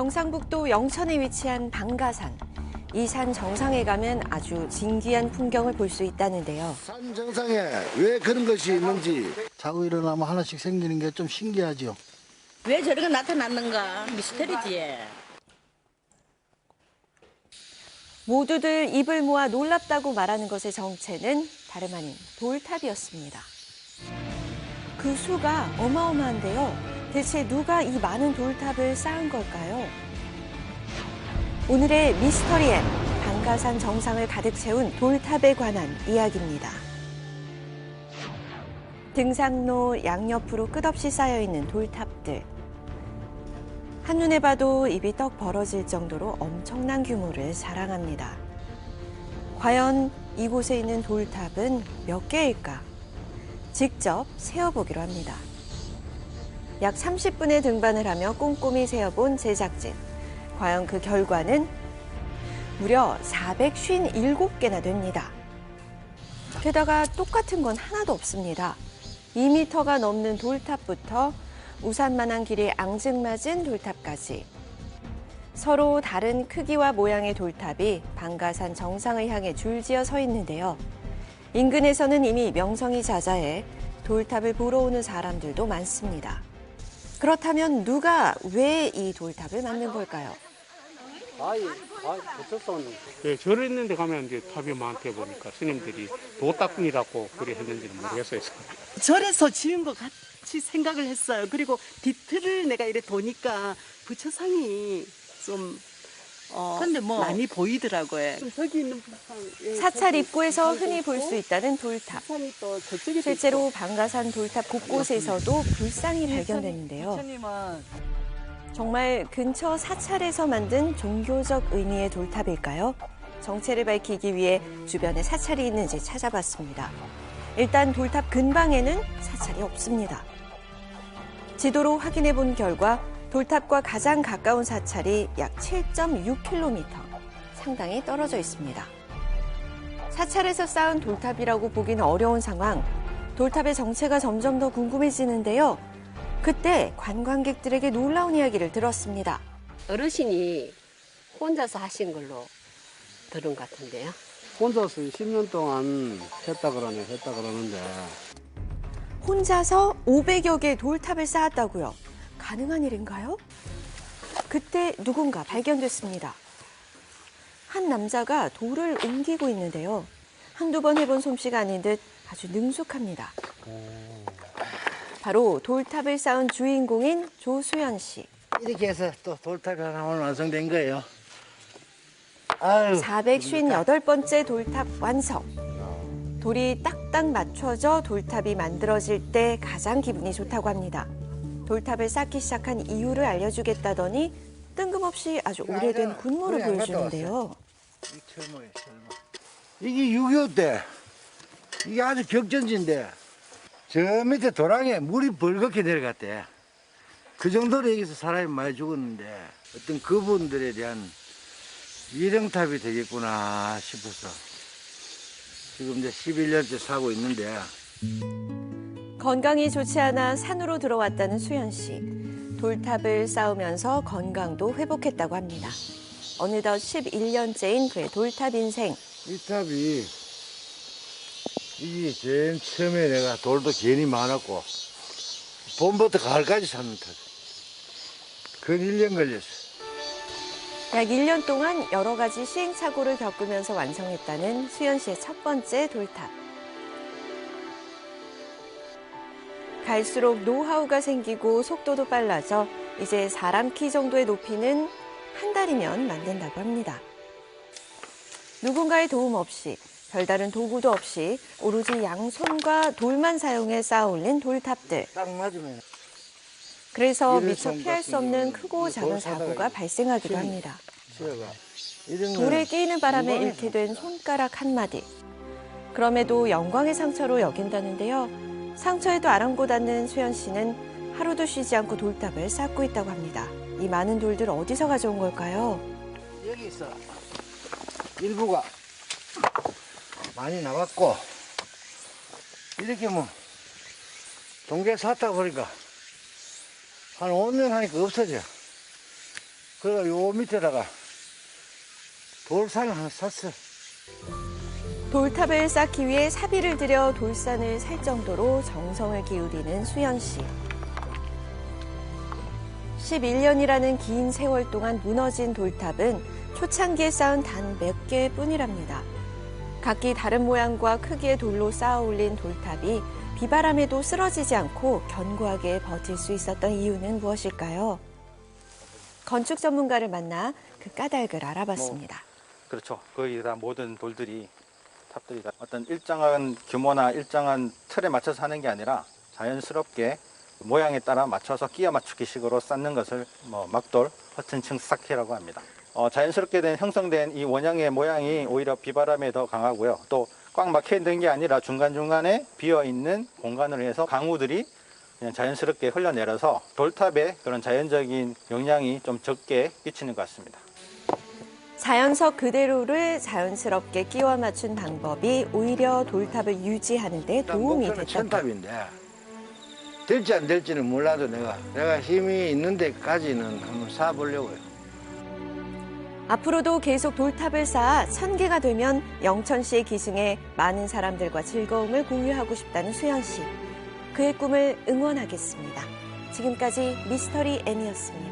경상북도 영천에 위치한 방가산. 이 산 정상에 가면 아주 진귀한 풍경을 볼 수 있다는데요. 산 정상에 왜 그런 것이 있는지 자고 일어나면 하나씩 생기는 게 좀 신기하죠. 왜 저렇게 나타났는가 미스터리지. 모두들 입을 모아 놀랍다고 말하는 것의 정체는 다름 아닌 돌탑이었습니다. 그 수가 어마어마한데요. 대체 누가 이 많은 돌탑을 쌓은 걸까요? 오늘의 미스터리엔 방가산 정상을 가득 채운 돌탑에 관한 이야기입니다. 등산로 양옆으로 끝없이 쌓여 있는 돌탑들. 한눈에 봐도 입이 떡 벌어질 정도로 엄청난 규모를 자랑합니다. 과연 이곳에 있는 돌탑은 몇 개일까? 직접 세어보기로 합니다. 약 30분의 등반을 하며 꼼꼼히 세어본 제작진. 과연 그 결과는 무려 457개나 됩니다. 게다가 똑같은 건 하나도 없습니다. 2미터가 넘는 돌탑부터 우산만한 길이 앙증맞은 돌탑까지 서로 다른 크기와 모양의 돌탑이 방가산 정상을 향해 줄지어 서 있는데요. 인근에서는 이미 명성이 자자해 돌탑을 보러 오는 사람들도 많습니다. 그렇다면 누가 왜 이 돌탑을 만든 걸까요? 아이, 아이, 붙였어. 예, 절 있는 데 가면 이제 탑이 많게 보니까 스님들이 도따꾼이라고 그래 했는지 모르겠어요. 절에서 지은 것 같이 생각을 했어요. 그리고 뒤틀을 내가 이래 도니까 부처상이 좀 어, 근데 뭐- 많이 보이더라고요. 좀 저기 있는. 예, 사찰 입구에서 흔히 볼 수 있다는 돌탑. 실제로 방가산 돌탑 곳곳에서도 불상이 발견되는데요. 정말 근처 사찰에서 만든 종교적 의미의 돌탑일까요? 정체를 밝히기 위해 주변에 사찰이 있는지 찾아봤습니다. 일단 돌탑 근방에는 사찰이 없습니다. 지도로 확인해 본 결과 돌탑과 가장 가까운 사찰이 약 7.6km, 상당히 떨어져 있습니다. 사찰에서 쌓은 돌탑이라고 보기는 어려운 상황. 돌탑의 정체가 점점 더 궁금해지는데요. 그때 관광객들에게 놀라운 이야기를 들었습니다. 어르신이 혼자서 하신 걸로 들은 것 같은데요. 혼자서 10년 동안 했다 그러네, 했다 그러는데. 혼자서 500여 개의 돌탑을 쌓았다고요. 가능한 일인가요? 그때 누군가 발견됐습니다. 한 남자가 돌을 옮기고 있는데요. 한두 번 해본 솜씨가 아닌 듯 아주 능숙합니다. 바로 돌탑을 쌓은 주인공인 조수연 씨. 이렇게 해서 또 돌탑이 하나 오늘 완성된 거예요. 아유, 458번째 돌탑 완성. 돌이 딱딱 맞춰져 돌탑이 만들어질 때 가장 기분이 좋다고 합니다. 돌탑을 쌓기 시작한 이유를 알려주겠다더니 뜬금없이 아주 오래된 군무를 보여주는데요. 이. 이게 6.25 때 이게 아주 격전지인데 저 밑에 도랑에 물이 벌겋게 내려갔대. 그 정도로 여기서 사람이 많이 죽었는데 어떤 그분들에 대한 위령탑이 되겠구나 싶어서 지금 이제 11년째 사고 있는데 건강이 좋지 않아 산으로 들어왔다는 수연 씨. 돌탑을 쌓으면서 건강도 회복했다고 합니다. 어느덧 11년째인 그의 돌탑 인생. 이 탑이 이게 제일 처음에 내가 돌도 괜히 많았고 봄부터 가을까지 샀는 탑. 근 1년 걸렸어. 약 1년 동안 여러 가지 시행착오를 겪으면서 완성했다는 수연 씨의 첫 번째 돌탑. 갈수록 노하우가 생기고 속도도 빨라져 이제 사람 키 정도의 높이는 한 달이면 만든다고 합니다. 누군가의 도움 없이 별다른 도구도 없이 오로지 양손과 돌만 사용해 쌓아 올린 돌탑들. 딱 맞으면 그래서 미처 좀 피할 수 없는 크고 이 작은 사고가 발생하기도 합니다. 돌에 끼이는 바람에 잃게 된 손가락 한 마디. 그럼에도 영광의 상처로 여긴다는데요. 상처에도 아랑곳 않는 수연 씨는 하루도 쉬지 않고 돌탑을 쌓고 있다고 합니다. 이 많은 돌들 어디서 가져온 걸까요? 여기 있어. 일부가 많이 나왔고 이렇게 뭐 동계 샀다 보니까 한 5년 하니까 없어져. 그래가 요 밑에다가 돌산을 하나 샀어. 돌탑을 쌓기 위해 사비를 들여 돌산을 살 정도로 정성을 기울이는 수연 씨. 11년이라는 긴 세월 동안 무너진 돌탑은 초창기에 쌓은 단 몇 개뿐이랍니다. 각기 다른 모양과 크기의 돌로 쌓아 올린 돌탑이 비바람에도 쓰러지지 않고 견고하게 버틸 수 있었던 이유는 무엇일까요? 건축 전문가를 만나 그 까닭을 알아봤습니다. 그렇죠. 거의 다 모든 돌들이 탑들이 다 어떤 일정한 규모나 일정한 틀에 맞춰서 하는 게 아니라 자연스럽게 모양에 따라 맞춰서 끼워 맞추기 식으로 쌓는 것을 뭐 막돌, 허튼층 쌓기라고 합니다. 어, 자연스럽게 된 형성된 이 원형의 모양이 오히려 비바람에 더 강하고요. 또 꽉 막혀 있는 게 아니라 중간중간에 비어 있는 공간을 해서 강우들이 그냥 자연스럽게 흘러내려서 돌탑에 그런 자연적인 영향이 좀 적게 끼치는 것 같습니다. 자연석 그대로를 자연스럽게 끼워 맞춘 방법이 오히려 돌탑을 유지하는 데 도움이 됐다. 천탑인데 될지 안 될지는 몰라도 내가 내가 힘이 있는 데까지는 한번 쌓아보려고요. 앞으로도 계속 돌탑을 쌓아 천 개가 되면 영천 씨의 기승에 많은 사람들과 즐거움을 공유하고 싶다는 수연 씨. 그의 꿈을 응원하겠습니다. 지금까지 미스터리 N이었습니다.